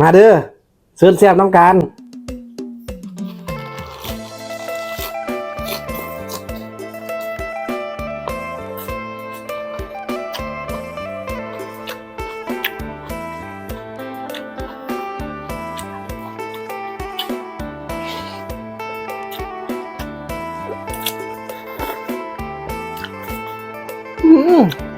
มาเด้อเชิญแซ่บน้ำกันอืม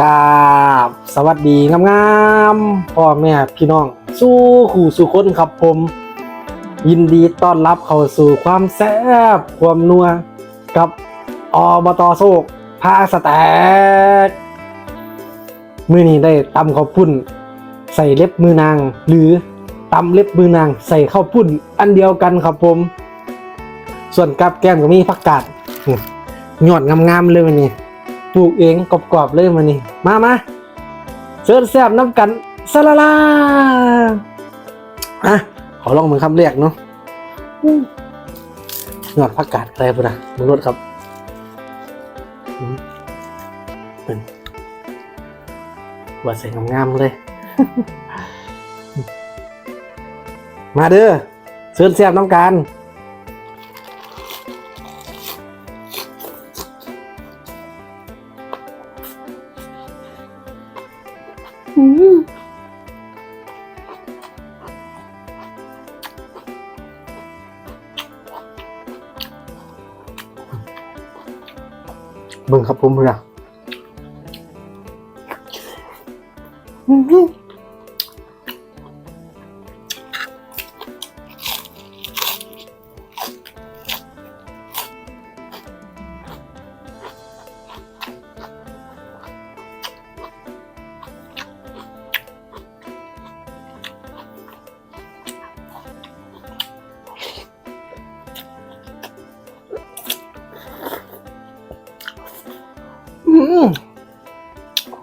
กราบสวัสดีงามๆพ่อแม่พี่น้อง สู้ขู่สู่คนครับผม ยินดีต้อนรับเข้าสู่ความแซ่บความนัวกับอบตโซกพาสแต็กมือนี้ได้ตำข้าวปุ้น ใส่เล็บมือนาง หรือตำเล็บมือนาง ใส่ข้าวปุ้น อันเดียวกันครับผม ส่วนกับแก้มก็มีผักกาดหยอดงามๆเลยวันนี้ ปลูกเองกรอบๆเลยมานี่มามาเชิญแซบน้ำกันสลาลาอะขอลองมือคำเรียกเนาะอู้ยอดผักกาดอะไรปุ่นนะมึงรถครับเป็นว่าใส่งามๆเลย มาเด้อเชิญแซบน้ำกัน เบิ่งครับผมเพื่อนอื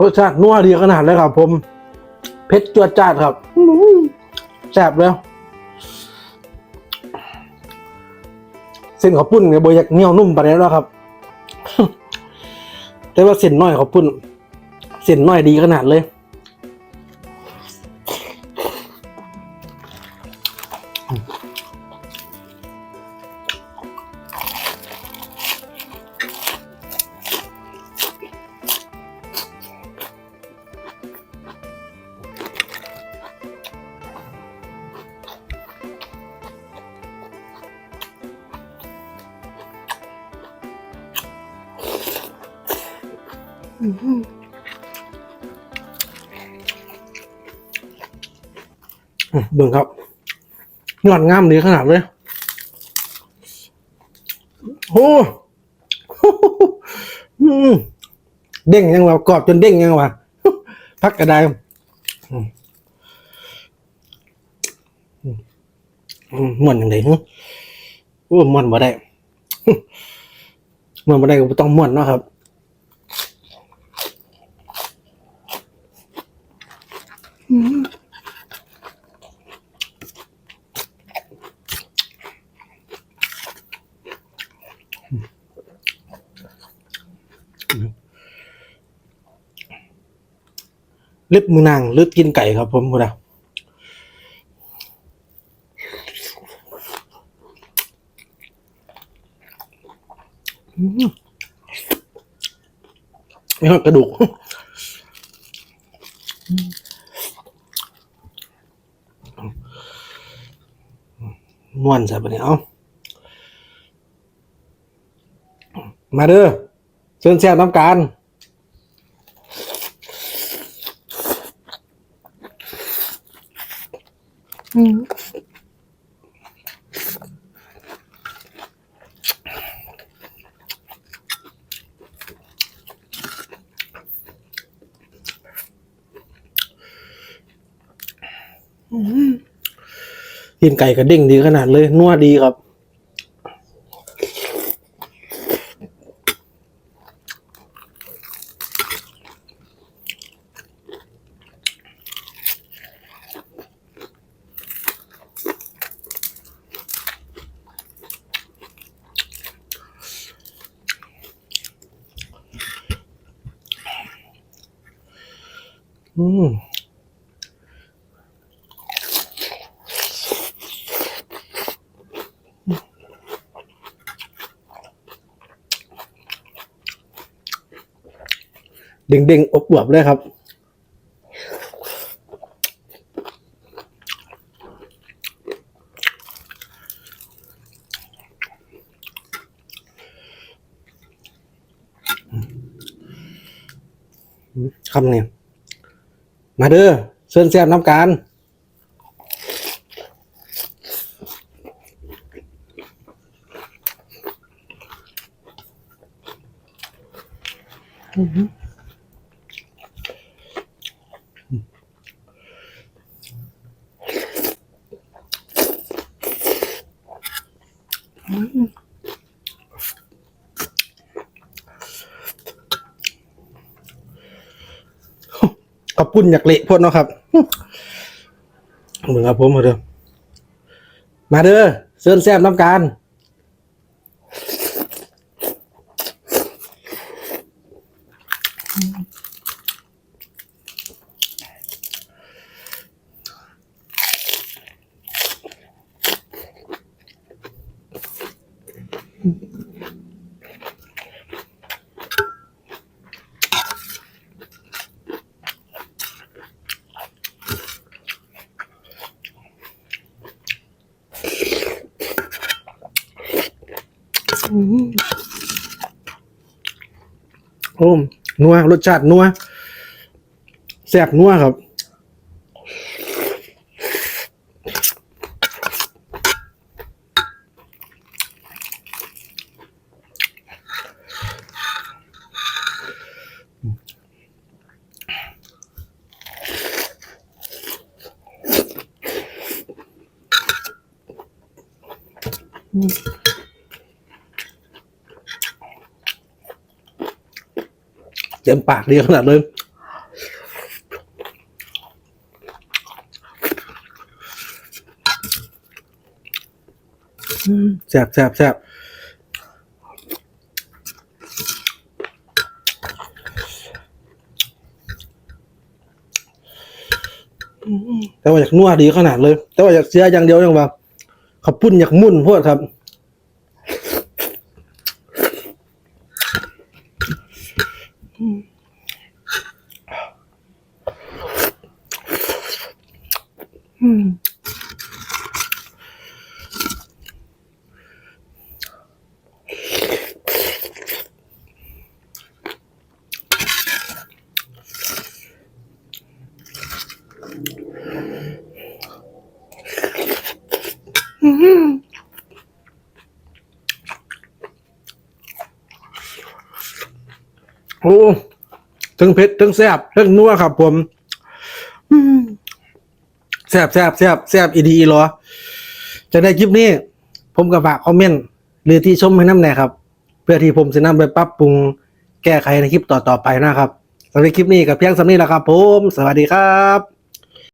สชาตินัวดีขนาดเลยครับ ผม เผ็ดจวดจ้าดครับแซ่บแล้ว เส้นข้าวปุ้นเนี่ยบอยากเหนียวนุ่มไปแล้วครับ แต่ว่าเส้นน้อยข้าวปุ้น เส้นน้อยดีขนาดเลย เบิ่งครับยอดงามดีขนาดเลยโอ้เด้งยังวะกรอบจนเด้งยังวะพักกระไดอืมอืมม่วนอย่างไรฮึโอ้ม่วนบ่ได้ม่วนบ่ได้ก็ต้องม่วนเนาะครับ เล็บมือนางหรือกินไก่ครับ ผมคุณดาอืมมีกระดูกม่วนใช่ปะเนี่ยเอามาเด้อเชิญแซ่บน้ำการ กินไก่กระเด้งดีขนาดเลยนัวดีครับ อืมเด้งๆอบอวบเลยครับคำเนี่ย มาเด้อเชิญแซ่บน้ำการ ขอบคุณอยากเละพวดเนาะครับเหมึงครับผมมาเด้อมาเด้อเชิญแซ่บน้ำการ โอ้นัวรสชาตินัวแซ่บนัวครับเต็มปากเดียวขนาดเลยแซ่บแซ่บแซ่บแต่ว่าอยากนัวดีขนาดเลย แต่ว่าอยากเสียอย่างเดียวอย่างว่าขับปุ้นอยากมุ่นโพดครับ อ้ทั้งเผ็ดทั้งแซ่บทั้งนัวครับ ผมแซ่บแซ่บแซ่บแซ่บอีดีอีหรอจะได้คลิปนี้ ผมกับฝากคอมเมนต์หรือที่ชมให้น้ำแน่ครับ เพื่อที่ผมจะนำไปปรับปรุงแก้ไขในคลิปต่อๆไปนะครับสำหรับคลิปนี้กับเพียงสำนี้แหละครับผม สวัสดีครับ